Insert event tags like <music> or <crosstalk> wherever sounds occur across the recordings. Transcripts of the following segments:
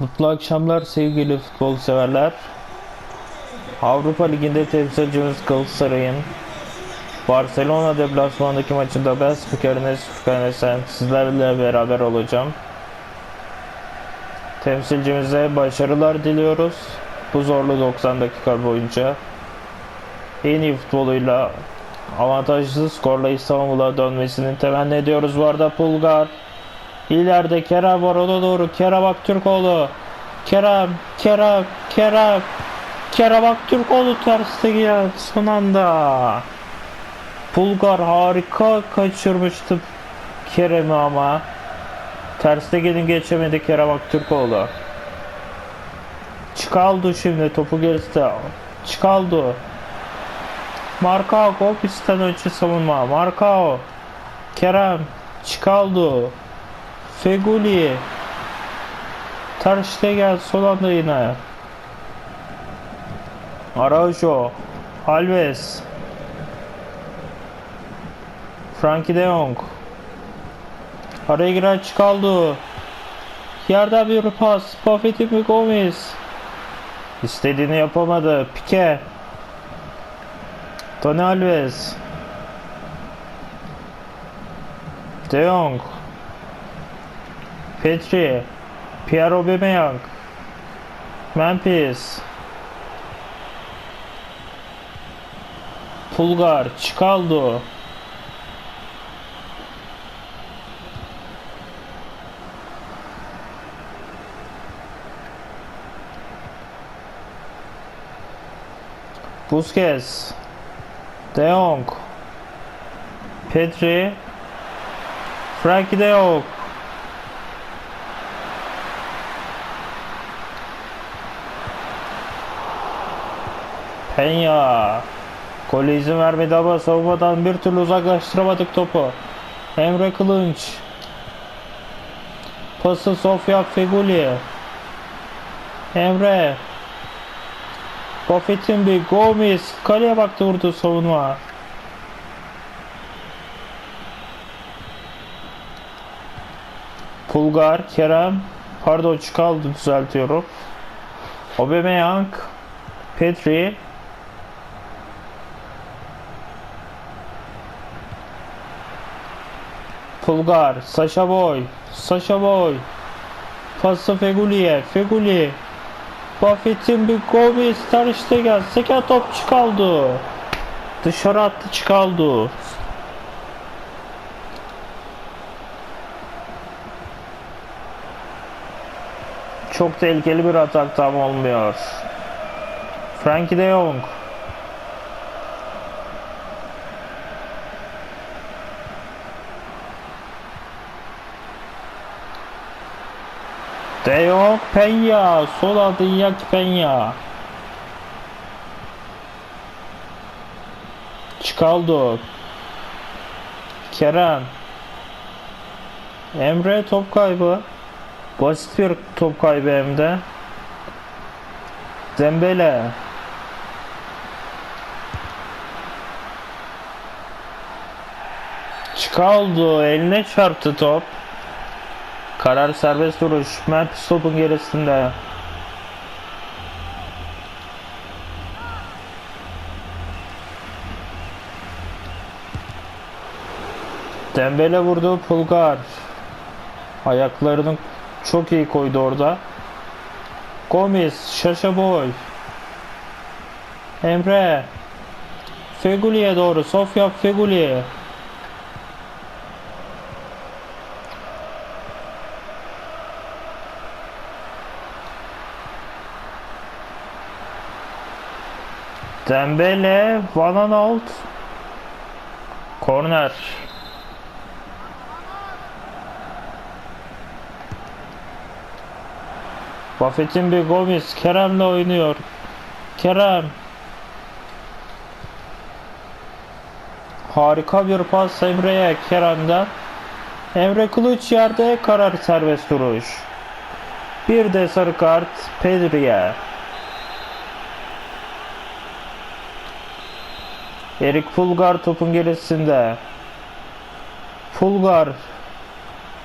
Mutlu akşamlar sevgili futbol severler. Avrupa Ligi'nde temsilcimiz Galatasaray'ın Barcelona deplasmanındaki maçında ben spikeriniz Furkan Esen sizlerle beraber olacağım. Temsilcimize başarılar diliyoruz. Bu zorlu 90 dakika boyunca en iyi futboluyla avantajlı skorla İstanbul'a dönmesini temenni ediyoruz. Bu arada Pulgar İleride Kerem var ona doğru. Kerem Aktürkoğlu. Kerem, Kerem, Kerem. Kerem Aktürkoğlu terste gel son anda. Bulgar harika kaçırmıştı Kerem'i ama. Terste gelin geçemedi Kerem Aktürkoğlu. Çıkaldı şimdi topu gerisi. Çıkaldı. Markao Gopis'ten önce savunma. Markao. Kerem. Çıkaldı. Feguli. Ter Stegen son anda yine. Araujo. Alves. Frankie de Jong. Araya giren çıkaldı. Yerden bir pas. Buffett'in Gomez. İstediğini yapamadı. Pique. Tony Alves. De Jong. Petri, Pierre Aubameyang, Memphis, Pulgar, Çıkaldo, Busquets, De Jong, Petri, Frankie De Jong, Penya. Gole izin vermedi ama savunmadan bir türlü uzaklaştıramadık topu. Emre Kılınç. Pası Sofya Feguli. Emre. Buffett'in bir Gomez. Kaleye baktı vurdu savunma. Pulgar, Kerem. Pardon çıkaldı düzeltiyorum. Aubameyang. Petri. Pulgar, Sasha Boy, Sasha Boy. Pası Feguli'ye, Feguli. Buffett'in bir Gomez, Ter Stegen, seken top çıkaldı. Dışarı attı çıkaldı. Çok tehlikeli bir atak tam olmuyor. Frankie de Jong. Jong Penya. Sol adı Iñaki Penya. Çıkaldı. Kerem. Emre top kaybı. Basit bir top kaybı hem de. Dembele. Çıkaldı. Eline çarptı top. Karar serbest vuruş. Memphis topun gerisinde. Dembele vurdu Pulgar. Ayaklarını çok iyi koydu orada. Gomez, Şaşa Boy. Emre. Feguli'ye doğru. Sofya Feguli. Dembele, Van Aanholt. Korner. Buffett'in bir Gomez Kerem'le oynuyor. Kerem. Harika bir pas Emre'ye Kerem'den. Emre Kılıç yerde karar serbest vuruş. Bir de sarı kart Pedri'ye. Erik Pulgar topun gerisinde. Pulgar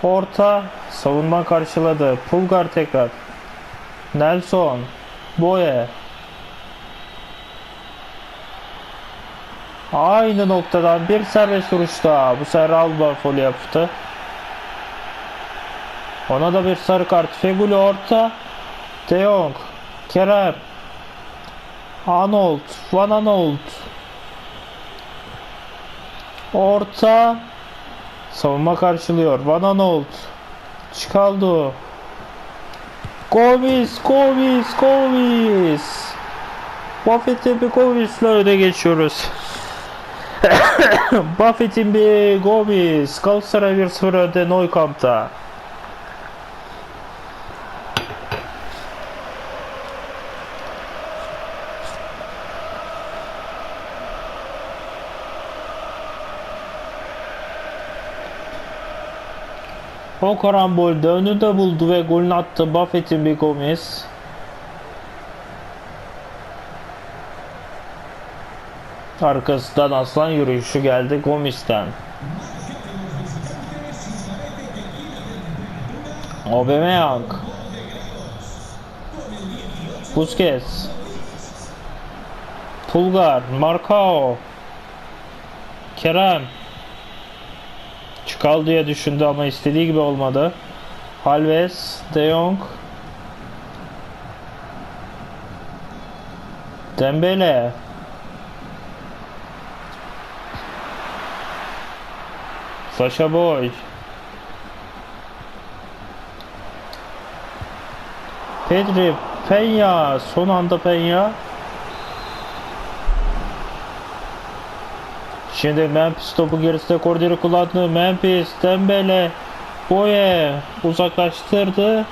orta savunma karşıladı. Pulgar tekrar. Nelson. Boye. Aynı noktadan bir serbest vuruş daha. Bu sefer Alba foul yaptı. Ona da bir sarı kart. Feguli orta. De Jong. Kerem. Arnold. Van Arnold. Orta. Savunma karşılıyor. Van. Çıkaldı. Gomis, Gomis, Gomis. Buffett'in bir Gomis'le öne geçiyoruz. <coughs> Buffett'in bir Gomis. Galatasaray 1-0 önde Neukamp'ta. O karambolde önü de buldu ve golünü attı Buffett'in bir Gomez. Arkasından aslan yürüyüşü geldi Gomez'ten. Aubameyang. Busquets. Pulgar, Marcao. Kerem. Çıkal diye düşündü ama istediği gibi olmadı. Alves, De Jong. Dembele. Sasha Boy. Pedri, Peña. Son anda Peña. Şimdi Memphis topu gerisinde Corder'i kullandı. Memphis, Dembele, Boye uzaklaştırdı.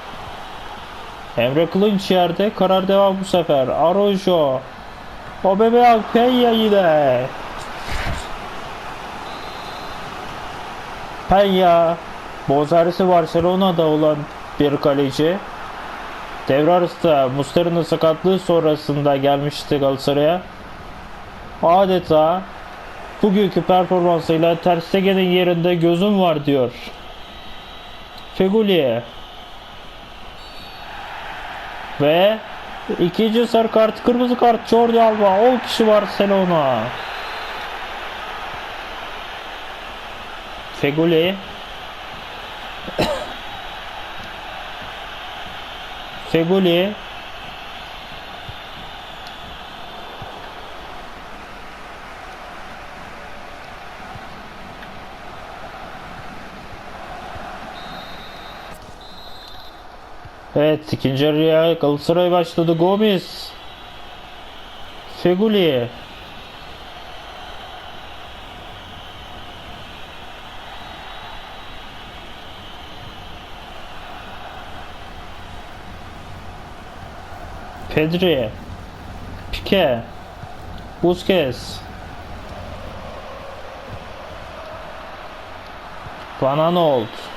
Emre Kılınç yerde. Karar devam bu sefer. Arojo. Aubameyang Peña yine. Peña. Bozarisi Barcelona'da olan bir kaleci. Devre arasında Muslera'nın sakatlığı sonrasında gelmişti Galatasaray'a. Adeta bugünkü performansıyla Ter Stegen'in yerinde gözüm var diyor. Feguli. Ve ikinci sarı kart, kırmızı kart Jordi Alba. 10 kişi Barcelona. Feguli. <coughs> Feguli. Evet ikinci yarıya Galatasaray başladı. Gomis. Feguli. Pedri. Pique. Busquets. Van Aanholt.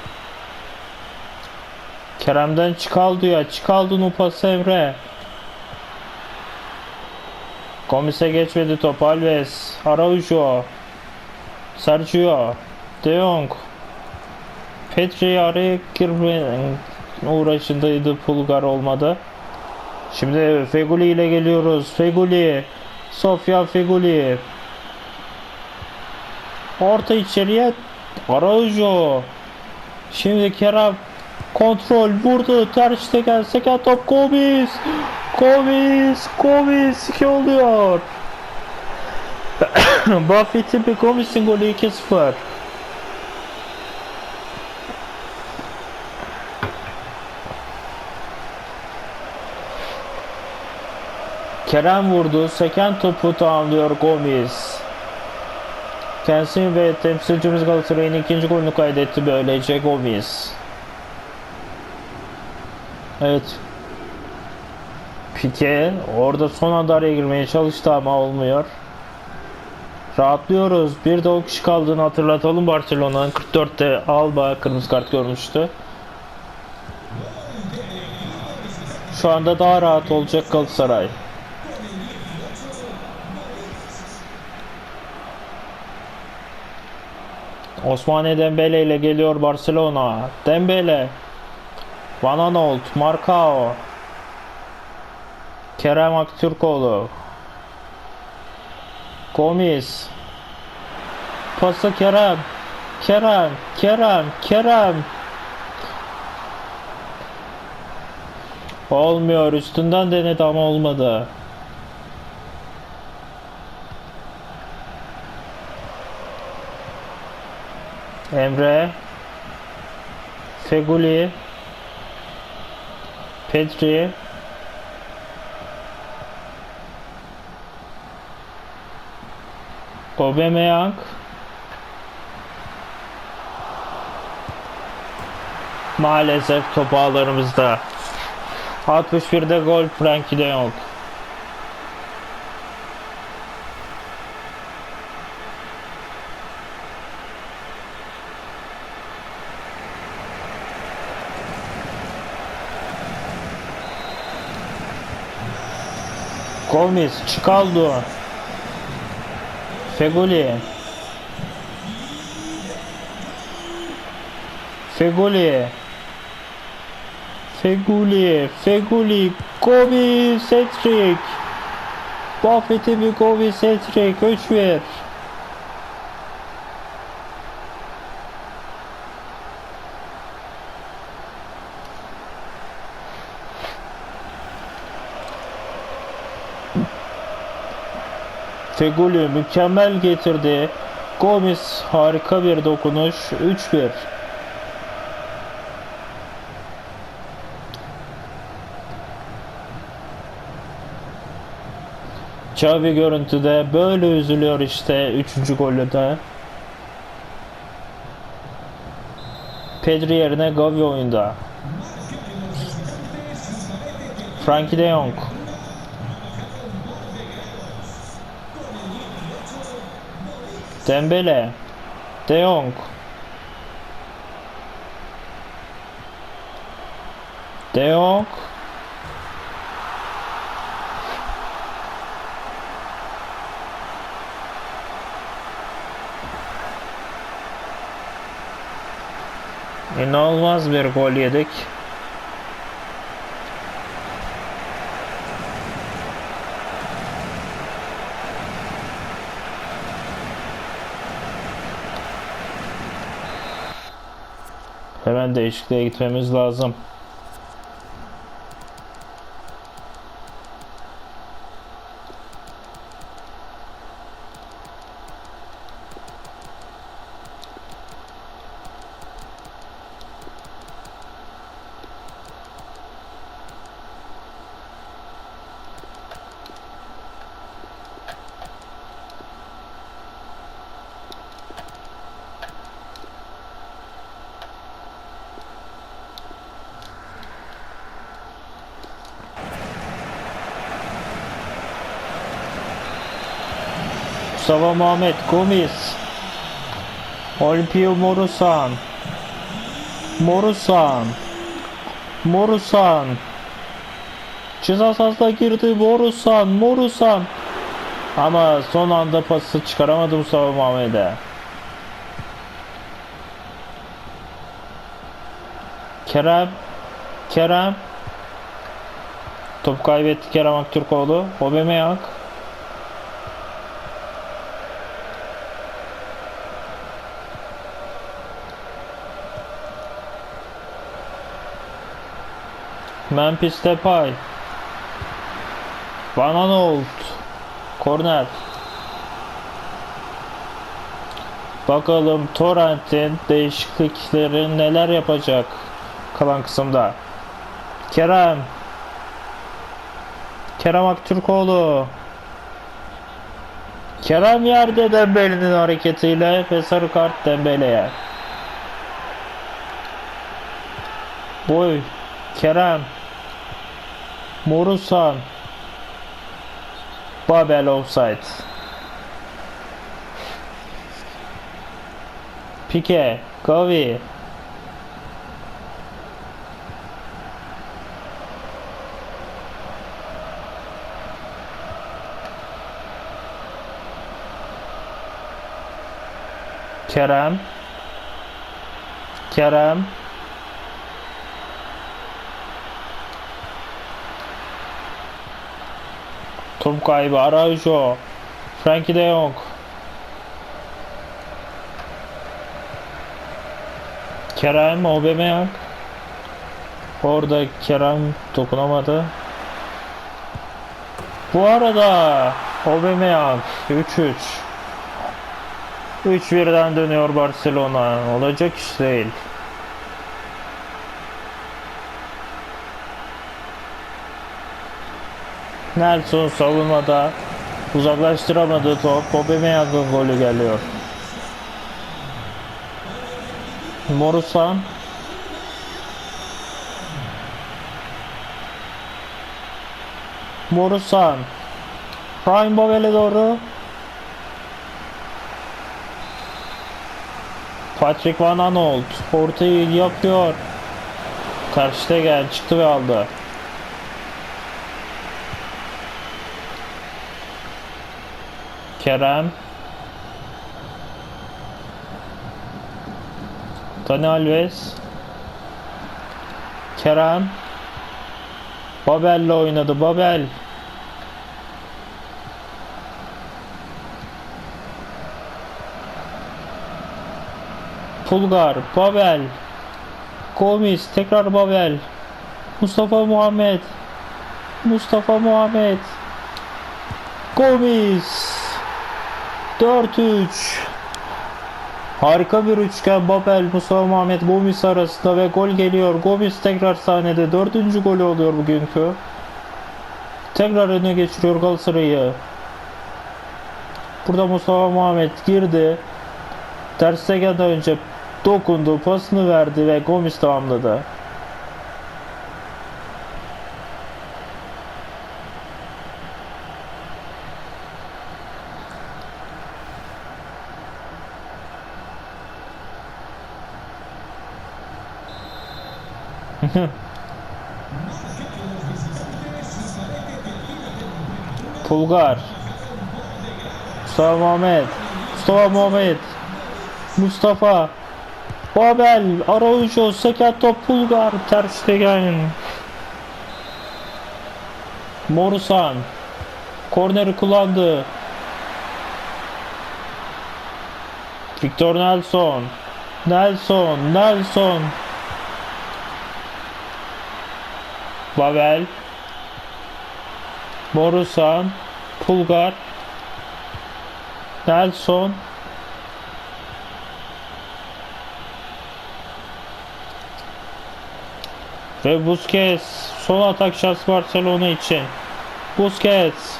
Kerem'den çıkal diyor. Çıkaldı Nupas Emre. Gomis'e geçmedi top. Alves. Araujo. Sergio. De Jong. Petri araya girmenin uğraşındaydı. Pulgar olmadı. Şimdi Feguli ile geliyoruz. Feguli. Sofya Feguli. Orta içeriye. Araujo. Şimdi Kerem Kontrol vurdu. Ter Stegen seken top Gomis. Gomis. Gomis 2 oluyor. <coughs> Buffett'in bir Gomis'in golü 2-0. Kerem vurdu. Seken topu tamamlıyor Gomis. Kendisi ve temsilcimiz Galatasaray'ın ikinci golünü kaydetti böylece Gomis. Evet. Pique orada son anda girmeye çalıştı ama olmuyor. Rahatlıyoruz. Bir de o kişi kaldığını hatırlatalım Barcelona'nın 44'te Alba kırmızı kart görmüştü. Şu anda daha rahat olacak Galatasaray. Osmane Dembele ile geliyor Barcelona. Dembele Van Aanholt, Marcao. Kerem Aktürkoğlu. Gomis. Pası Kerem. Kerem, Kerem, Kerem. Olmuyor. Üstünden denedi ama olmadı. Emre. Feguli. Petri. Aubameyang. Maalesef top ağlarımızda. 61'de gol Frenkie de Jong. Gomis, Çikaldo. Feguli. Feguli. Feguli, Feguli, Gomis, Cedric. Buffett'i bir Gomis, Cedric, 3-1. Feguli mükemmel getirdi. Gomis harika bir dokunuş. 3-1. Xavi görüntüde böyle üzülüyor işte 3. golü de. Pedri yerine Gavi oyunda. Frankie de Jong. Dembele. De Jong. De Jong. İnanılmaz bir gol yedik. Hemen değişikliğe gitmemiz lazım. Mustafa Muhammed Gomis Olimpio Morusan Morusan Morusan Ceza sahasına girdi. Morusan Morusan Ama son anda pası çıkaramadı Mustafa Muhammed'e. Kerem Kerem. Top kaybetti Kerem Aktürkoğlu. Aubameyang Memphis Depay. Van Aanholt. Korner. Bakalım Torrent'in değişiklikleri neler yapacak kalan kısımda. Kerem. Kerem Aktürkoğlu. Kerem yerde Dembele'nin hareketiyle ve sarı kart Dembele'ye. Boy. Kerem. Morusan. Babel offside. Pique. Gavi. Kerem. Kerem. Top kaybı Araujo. Frankie de Jong. Kerem Aubameyang. Orada Kerem dokunamadı. Bu arada Aubameyang 3-3. 3-1'den dönüyor Barcelona. Olacak iş değil. Nelson savunmada uzaklaştıramadığı top Aubameyang'ın golü geliyor. Morusan Morusan Ryan Babel'e doğru Patrick Van Aanholt ortayı yapıyor. Karşıda gel çıktı ve aldı. Kerem. Dani Alves. Kerem. Babel'le oynadı Babel. Pulgar Babel. Gomis tekrar Babel. Mustafa Muhammed. Mustafa Muhammed. Gomis 4-3 Harika bir üçgen Babel, Mustafa Muhammed, Gomis arasında ve gol geliyor. Gomis tekrar sahnede. Dördüncü golü oluyor bugünkü. Tekrar öne geçiriyor Galatasaray'ı. Burada Mustafa Muhammed girdi. Ter Stegen'den önce dokundu, pasını verdi ve Gomis tamamladı. Pulgar Mustafa Muhammed. Mustafa Muhammed. Mustafa. Babel. Araujo. Seket top. Pulgar. Ter Stegen Morusan Korneri kullandı. Victor Nelson. Nelson. Nelson. Babel Borusan Pulgar Nelson. Ve Busquets son atak şans Barcelona için. Busquets.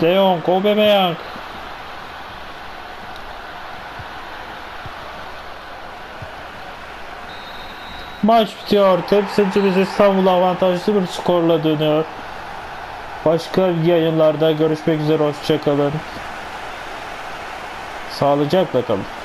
De Jong Aubameyang Maç bitiyor. Temsilcimiz İstanbul avantajlı bir skorla dönüyor. Başka yayınlarda görüşmek üzere. Hoşçakalın. Sağlıcakla kalın.